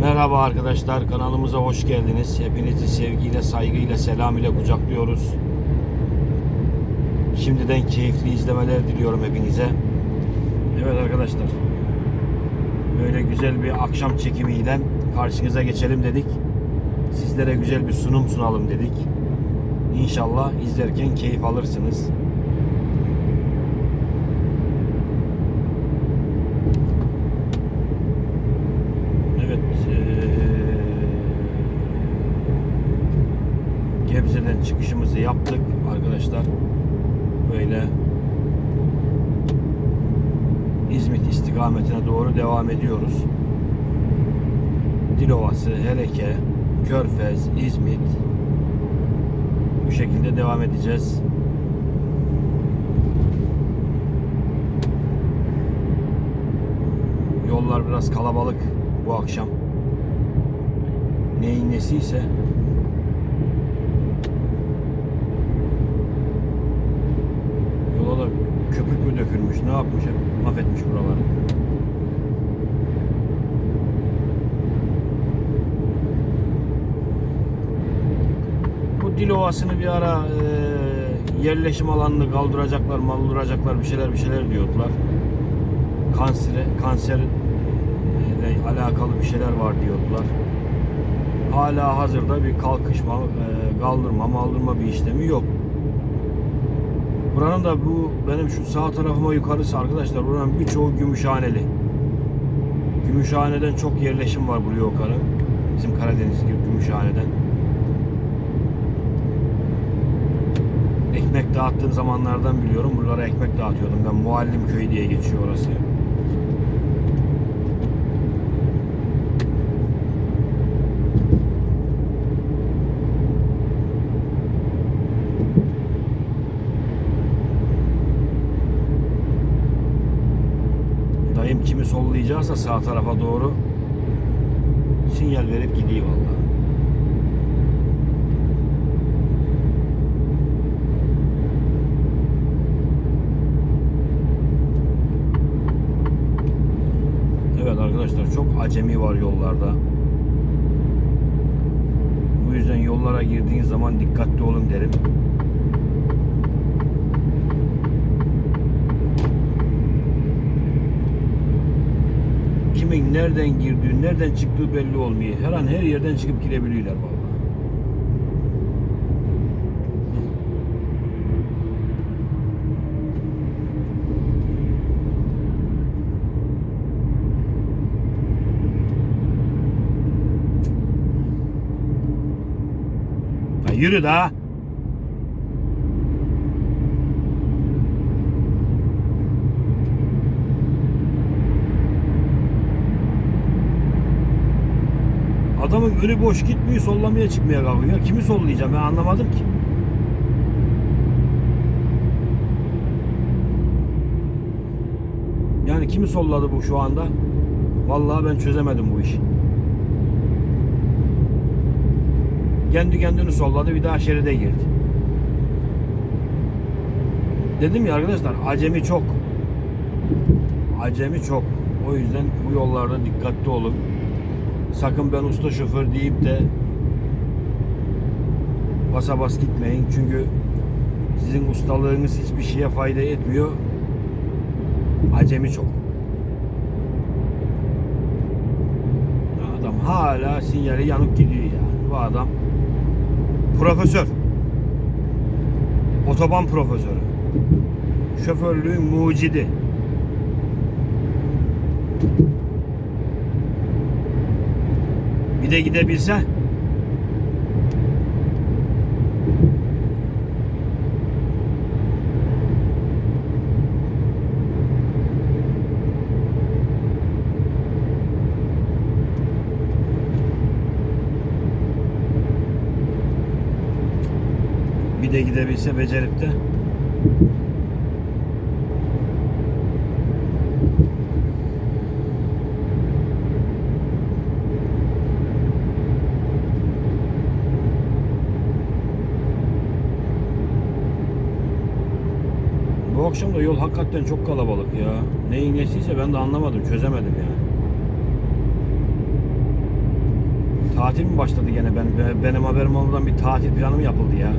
Merhaba arkadaşlar kanalımıza hoş geldiniz. Hepinizi sevgiyle, saygıyla, selam ile kucaklıyoruz. Şimdiden keyifli izlemeler diliyorum hepinize. Evet arkadaşlar. Böyle güzel bir akşam çekimiyle karşınıza geçelim dedik. Sizlere güzel bir sunum sunalım dedik. İnşallah izlerken keyif alırsınız. Evet. eee, Gebze'den çıkışımızı yaptık arkadaşlar. Böyle İzmit istikametine doğru devam ediyoruz. Dilovası, Hereke, Körfez, İzmit bu şekilde devam edeceğiz. Yollar biraz kalabalık bu akşam. Neyin nesiyse yola da köpük mü dökülmüş ne yapmış hep mahvetmiş buraları. Dil ovasını bir ara e, yerleşim alanını kaldıracaklar, maldıracaklar bir şeyler bir şeyler diyordular. Kansere, kanser ile alakalı bir şeyler var diyordular. Hala hazırda bir kalkışma, e, kaldırma, maldırma bir işlemi yok. Buranın da bu benim şu sağ tarafıma yukarısı arkadaşlar buranın birçoğu Gümüşhaneli. Gümüşhane'den çok yerleşim var buraya yukarı. Bizim Karadeniz gibi Gümüşhane'den. Ekmek dağıttığım zamanlardan biliyorum. Buralara ekmek dağıtıyordum. Ben Muallim Köyü diye geçiyor orası. Dayım kimi sollayacaksa sağ tarafa doğru sinyal verip gidiyor vallahi. Evet arkadaşlar çok acemi var yollarda. Bu yüzden yollara girdiğiniz zaman dikkatli olun derim. Kimin nereden girdiği, nereden çıktığı belli olmuyor. Her an her yerden çıkıp girebiliyorlar vallahi. Ya yürü daha. Adamın önü boş gitmiyor, sollamaya çıkmaya kalkıyor. Kimi sollayacağım ben anlamadım ki. Yani kimi solladı bu şu anda? Vallahi ben çözemedim bu işi. Kendi kendini solladı bir daha şeride girdi. Dedim ya arkadaşlar acemi çok. Acemi çok. O yüzden bu yollarda dikkatli olun. Sakın ben usta şoför deyip de basa bas gitmeyin. Çünkü sizin ustalığınız hiçbir şeye fayda etmiyor. Acemi çok. Adam hala sinyali yanıp gidiyor ya. Bu adam profesör. Otoban profesörü. Şoförlüğün mucidi. Bir de gidebilse de gidebilse becerip de Bu akşam da yol hakikaten çok kalabalık ya. Neyin nesiyse ben de anlamadım, çözemedim yani. Tatil mi başladı gene? Ben be- benim haberim olmadan bir tatil planı mı yapıldı ya?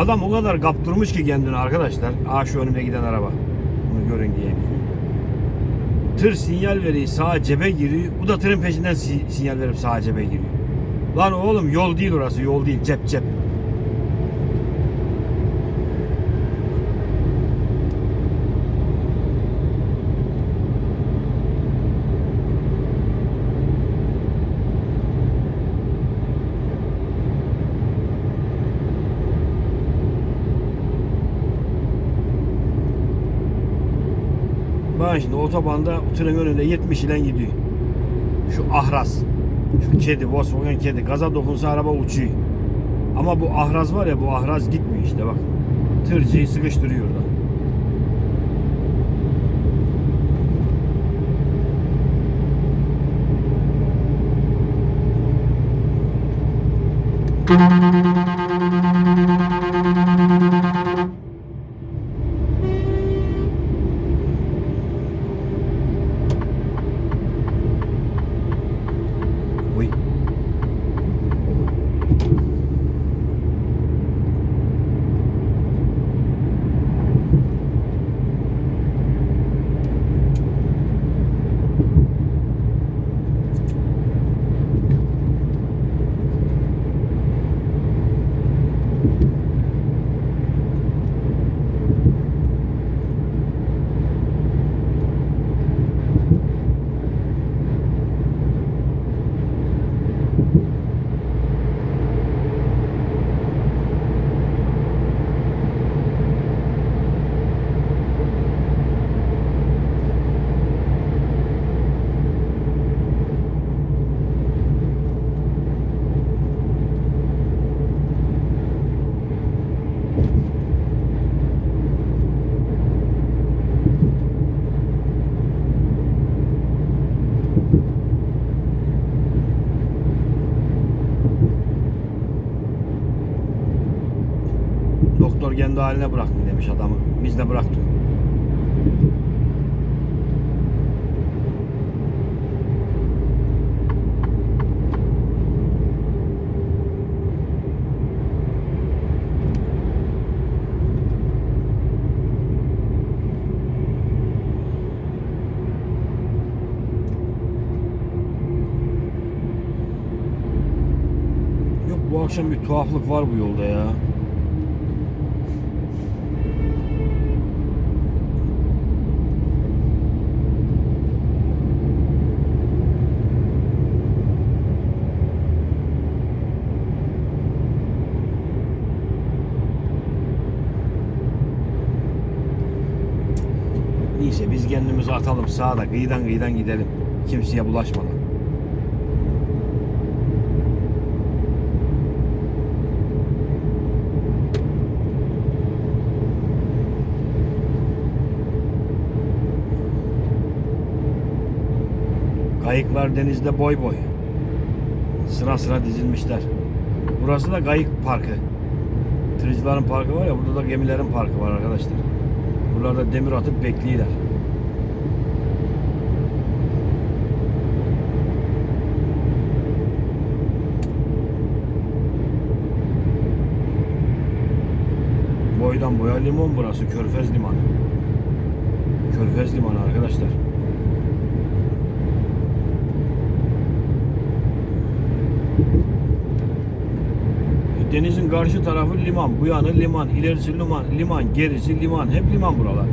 Adam o kadar kaptırmış ki kendini arkadaşlar. Aa şu önümde giden araba. Bunu görün diye. Tır sinyal veriyor sağa cebe giriyor. Bu da tırın peşinden si- sinyal verip sağa cebe giriyor. Lan oğlum yol değil orası yol değil cep cep. Bakın şimdi otobanda tırın önünde 70 ile gidiyor. Şu ahraz. Şu kedi, Volkswagen kedi. Gaza dokunsa araba uçuyor. Ama bu ahraz var ya bu ahraz gitmiyor işte bak. Tırcıyı sıkıştırıyor da. Uy. Doktor kendi haline bıraktın demiş adamı. Biz de bıraktık. Akşam bir tuhaflık var bu yolda ya. Neyse biz kendimizi atalım sağda kıyıdan kıyıdan gidelim. Kimseye bulaşmadan. Kayıklar denizde boy boy. Sıra sıra dizilmişler. Burası da kayık parkı. Tırcıların parkı var ya burada da gemilerin parkı var arkadaşlar. Buralarda demir atıp bekliyorlar. Boydan boya limon burası. Körfez limanı. Körfez limanı arkadaşlar. Denizin karşı tarafı liman, bu yanı liman, ilerisi liman, liman, gerisi liman, hep liman buralar.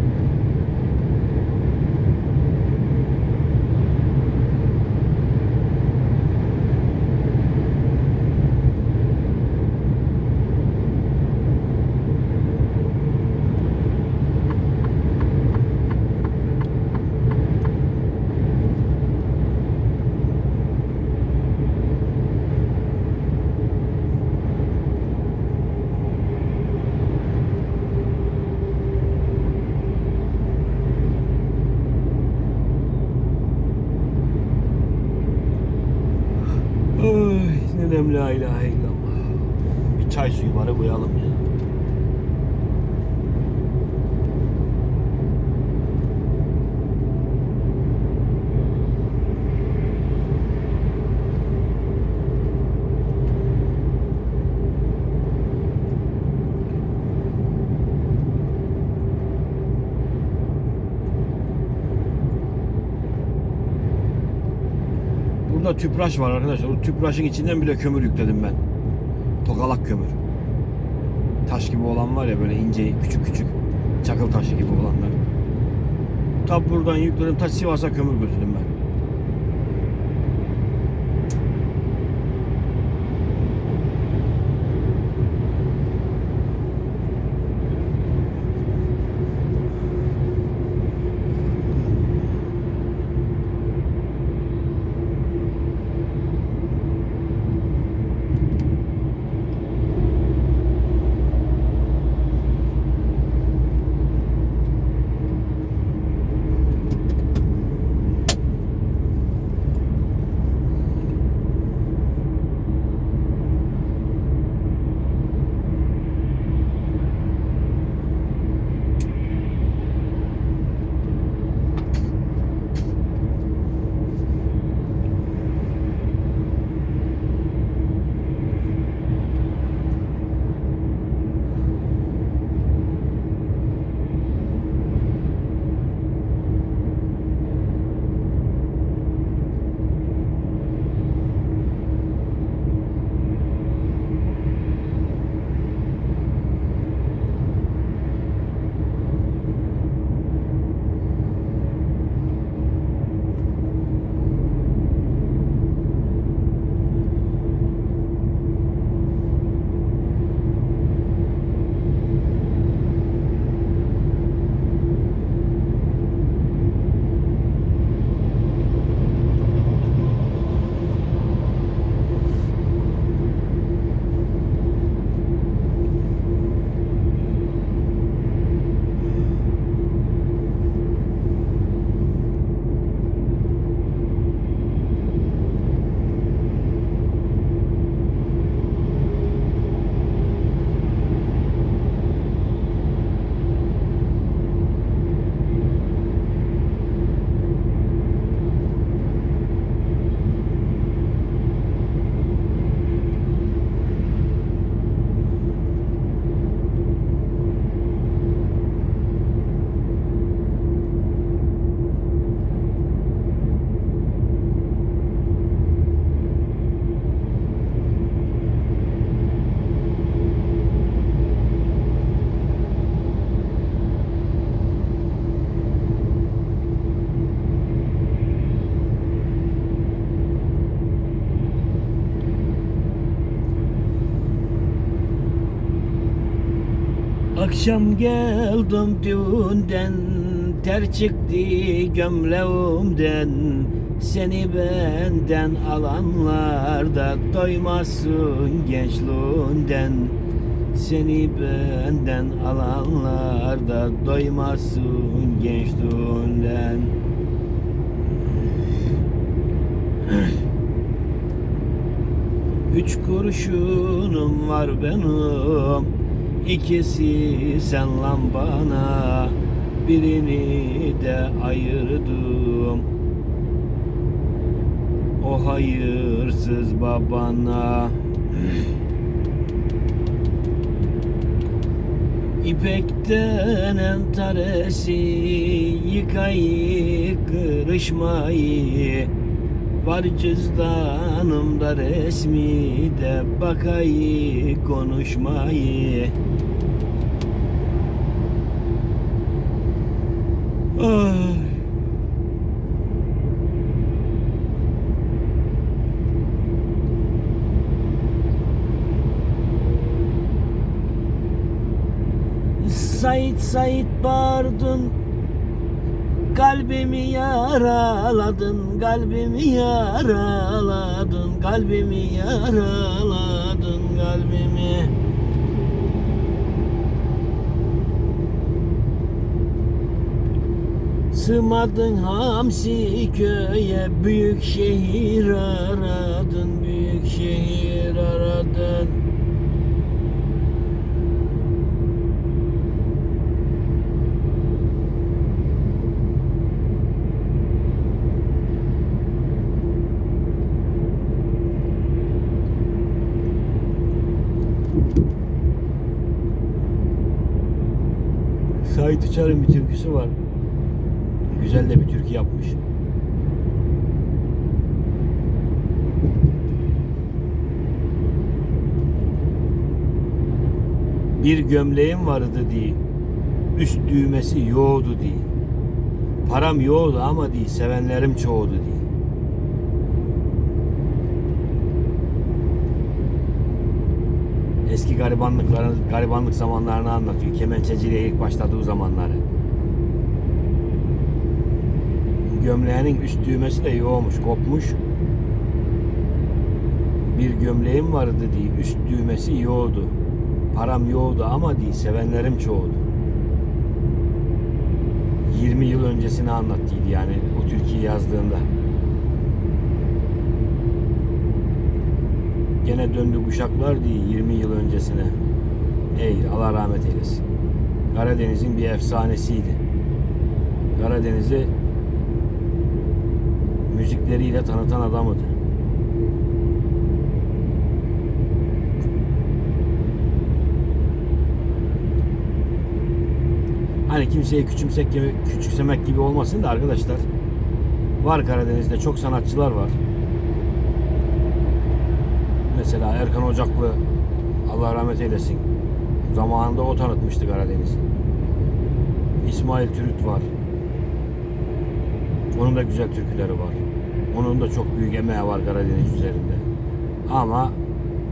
La ilahe illallah. Bir çay suyu bari koyalım ya. Burada tüpraş var arkadaşlar. O tüpraşın içinden bile kömür yükledim ben. Tokalak kömür. Taş gibi olan var ya böyle ince küçük küçük çakıl taşı gibi olanlar. Tab buradan yükledim ta Sivas'a kömür götürdüm ben. Akşam geldim düğünden Ter çıktı gömleğimden. Seni benden alanlar da Doymazsın gençliğinden. Seni benden alanlar da Doymazsın gençliğinden. Üç kurşunum var benim İkisi sen lan bana Birini de ayırdım. O hayırsız babana. İpekten entaresi Yıkayı kırışmayı Var cüzdanımda resmi de bakayı konuşmayı Ay. Sait Sait bağırdın Kalbimi yaraladın, kalbimi yaraladın, kalbimi yaraladın, kalbimi. Sığmadın hamsi köye, büyük şehir aradın, büyük şehir. dön. Sait Uçar'ın bir türküsü var. Güzel de bir türkü yapmış. Bir gömleğim vardı diye. Üst düğmesi yoğdu diye. Param yoğdu ama diye sevenlerim çoğdu diye. Eski garibanlıkların, garibanlık zamanlarını anlatıyor. Kemençeciliğe ilk başladığı zamanları. Gömleğinin üst düğmesi de yoğmuş, kopmuş. Bir gömleğim vardı diye üst düğmesi yoğdu. Param yoğdu ama değil sevenlerim çoğdu. 20 yıl öncesini anlattıydı yani o Türkiye yazdığında. Gene döndü kuşaklar diye 20 yıl öncesine. Ey Allah rahmet eylesin. Karadeniz'in bir efsanesiydi. Karadeniz'i müzikleriyle tanıtan adamıydı. Hani kimseyi küçümsek gibi, küçümsemek gibi olmasın da arkadaşlar. Var Karadeniz'de çok sanatçılar var. Mesela Erkan Ocaklı Allah rahmet eylesin. Zamanında o tanıtmıştı Karadeniz'i. İsmail Türüt var. Onun da güzel türküleri var. Onun da çok büyük emeği var Karadeniz üzerinde. Ama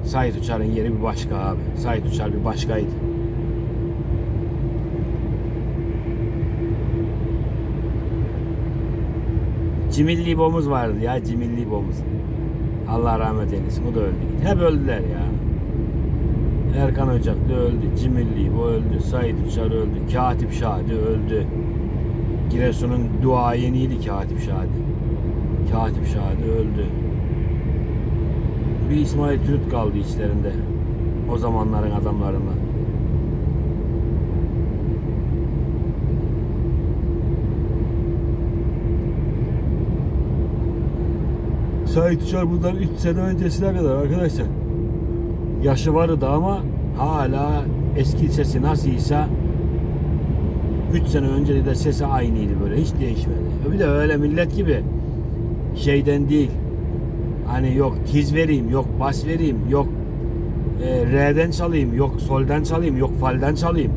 Sait Uçar'ın yeri bir başka abi. Sait Uçar bir başkaydı. Cimilli İbo'muz vardı ya Cimilli İbo'muz. Allah rahmet eylesin. O da öldü. Hep öldüler ya. Erkan Ocaklı öldü. Cimilli İbo öldü. Sait Uçar öldü. Katip Şadi öldü. Giresun'un duayeniydi Katip Şadi. Katip Şadi öldü. Bir İsmail Türüt kaldı içlerinde. O zamanların adamlarından. Sait Uçar bundan 3 sene öncesine kadar arkadaşlar. Yaşı vardı ama hala eski sesi nasılsa 3 sene önce de sesi aynıydı böyle hiç değişmedi. Bir de öyle millet gibi şeyden değil. Hani yok tiz vereyim, yok bas vereyim, yok e, R'den çalayım, yok soldan çalayım, yok falden çalayım.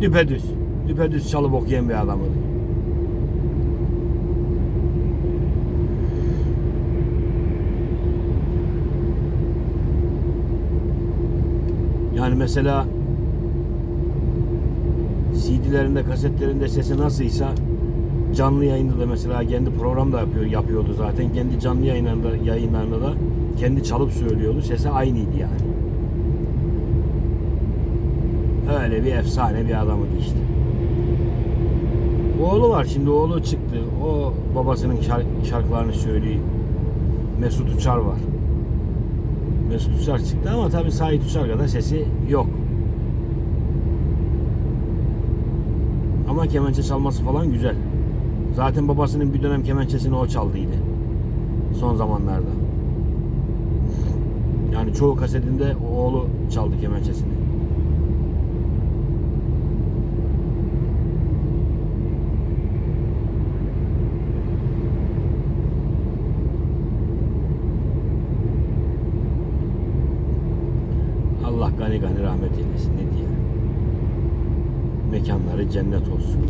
Düpedüz. Düpedüz çalıp okuyan bir adamdı. Yani mesela CD'lerinde, kasetlerinde sesi nasılsa canlı yayında da mesela kendi program da yapıyor, yapıyordu zaten. Kendi canlı yayınlarında, yayınlarında da kendi çalıp söylüyordu. Sesi aynıydı yani. Öyle bir efsane bir adamdı işte. Oğlu var şimdi oğlu çıktı. O babasının şark- şarkılarını söylüyor. Mesut Uçar var. Mesut Uçar çıktı ama tabii Sait Uçar kadar sesi yok. Ama kemençe çalması falan güzel. Zaten babasının bir dönem kemençesini o çaldıydı. Son zamanlarda. Yani çoğu kasetinde oğlu çaldı kemençesini. Allah gani gani rahmet eylesin ne diyelim. Mekanları cennet olsun.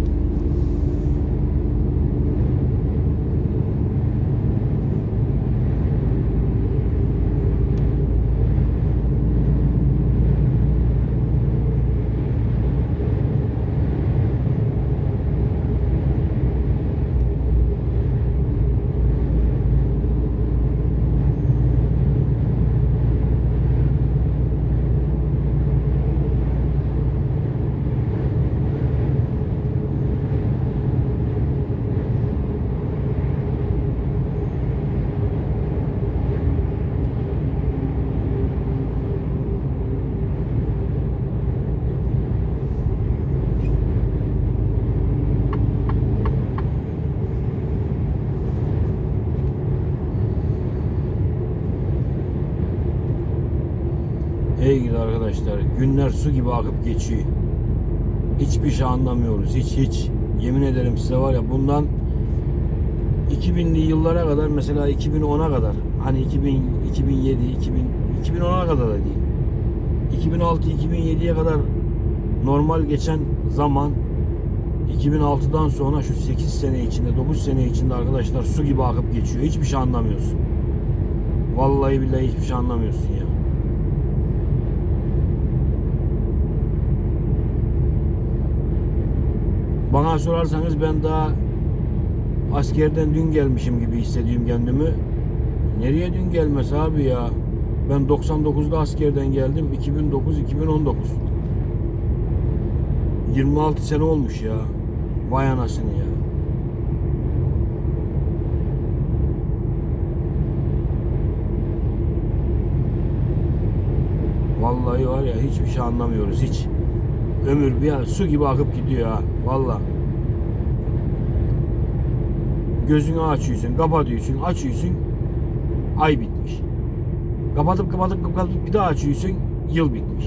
Ey gidi arkadaşlar günler su gibi akıp geçiyor. Hiçbir şey anlamıyoruz hiç hiç. Yemin ederim size var ya bundan 2000'li yıllara kadar mesela 2010'a kadar hani 2000 2007 2000 2010'a kadar da değil. 2006 2007'ye kadar normal geçen zaman 2006'dan sonra şu 8 sene içinde 9 sene içinde arkadaşlar su gibi akıp geçiyor. Hiçbir şey anlamıyorsun. Vallahi billahi hiçbir şey anlamıyorsun ya. Bana sorarsanız ben daha askerden dün gelmişim gibi hissediyorum kendimi. Nereye dün gelmez abi ya? Ben 99'da askerden geldim. 2009 2019. 26 sene olmuş ya. Vay anasını ya. Vallahi var ya hiçbir şey anlamıyoruz hiç. Ömür bir an su gibi akıp gidiyor ha. Vallahi. Gözünü açıyorsun, kapatıyorsun, açıyorsun. Ay bitmiş. Kapatıp kapatıp kapatıp bir daha açıyorsun. Yıl bitmiş.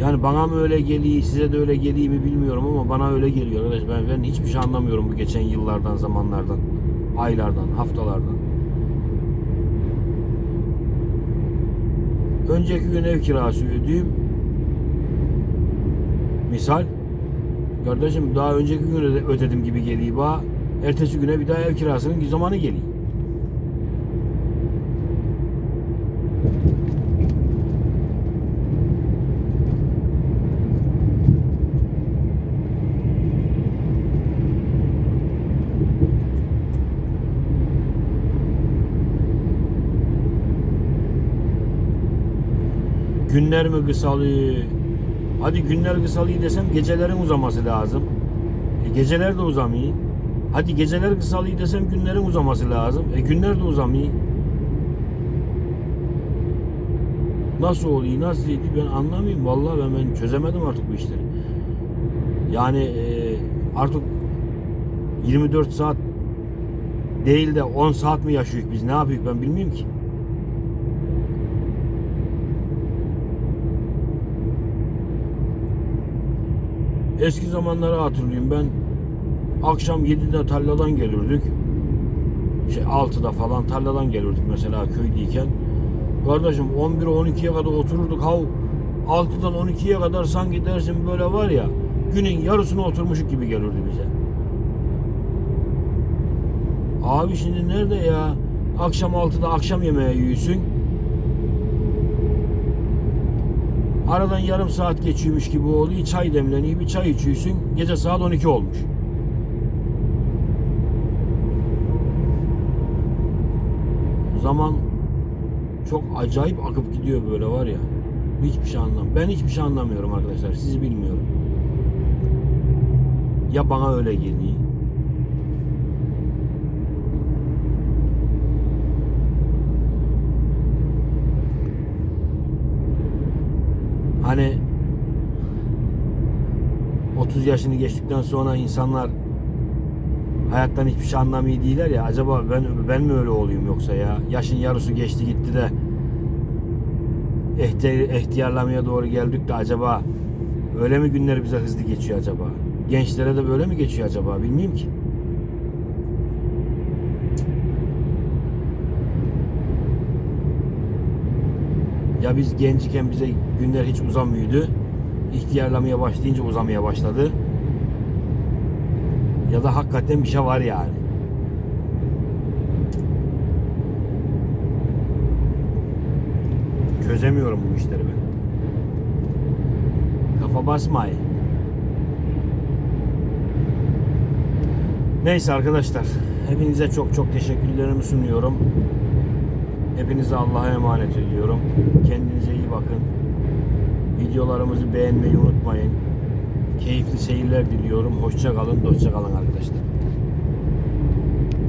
Yani bana mı öyle geliyor, size de öyle geliyor mi bilmiyorum ama bana öyle geliyor arkadaş. Ben, ben hiçbir şey anlamıyorum bu geçen yıllardan, zamanlardan, aylardan, haftalardan. Önceki gün ev kirası ödeyeyim. Misal. Kardeşim daha önceki gün öde- ödedim gibi geliyor. Ertesi güne bir daha ev kirasının zamanı geliyor. Günler mi kısalıyor? Hadi günler kısalıyor desem gecelerin uzaması lazım. E geceler de uzamıyor. Hadi geceler kısalıyor desem günlerin uzaması lazım. E günler de uzamıyor. Nasıl oluyor, nasıl yedi ben anlamıyorum. Vallahi ben, ben çözemedim artık bu işleri. Yani e, artık 24 saat değil de 10 saat mi yaşıyoruz biz ne yapıyoruz ben bilmiyorum ki. Eski zamanları hatırlıyorum ben. Akşam 7'de tarladan gelirdik. Şey 6'da falan tarladan gelirdik mesela köydeyken. Kardeşim 11'e 12'ye kadar otururduk. Hav 6'dan 12'ye kadar sanki dersin böyle var ya günün yarısını oturmuşuk gibi gelirdi bize. Abi şimdi nerede ya? Akşam 6'da akşam yemeği yiyorsun. Aradan yarım saat geçiyormuş gibi oluyor. Çay demleniyor. Bir çay içiyorsun. Gece saat 12 olmuş. Zaman çok acayip akıp gidiyor böyle var ya. Hiçbir şey anlam. Ben hiçbir şey anlamıyorum arkadaşlar. Sizi bilmiyorum. Ya bana öyle geliyor. Hani 30 yaşını geçtikten sonra insanlar hayattan hiçbir şey anlamıyor değiller ya. Acaba ben ben mi öyle olayım yoksa ya? Yaşın yarısı geçti gitti de ehti- ihtiyarlamaya doğru geldik de acaba öyle mi günler bize hızlı geçiyor acaba? Gençlere de böyle mi geçiyor acaba? Bilmiyorum ki. Ya biz genciken bize günler hiç uzamıyordu. İhtiyarlamaya başlayınca uzamaya başladı. Ya da hakikaten bir şey var yani. Çözemiyorum bu işleri ben. Kafa basmayın. Neyse arkadaşlar. Hepinize çok çok teşekkürlerimi sunuyorum. Hepinize Allah'a emanet ediyorum. Kendinize iyi bakın. Videolarımızı beğenmeyi unutmayın. Keyifli seyirler diliyorum. Hoşça kalın, dostça kalın arkadaşlar.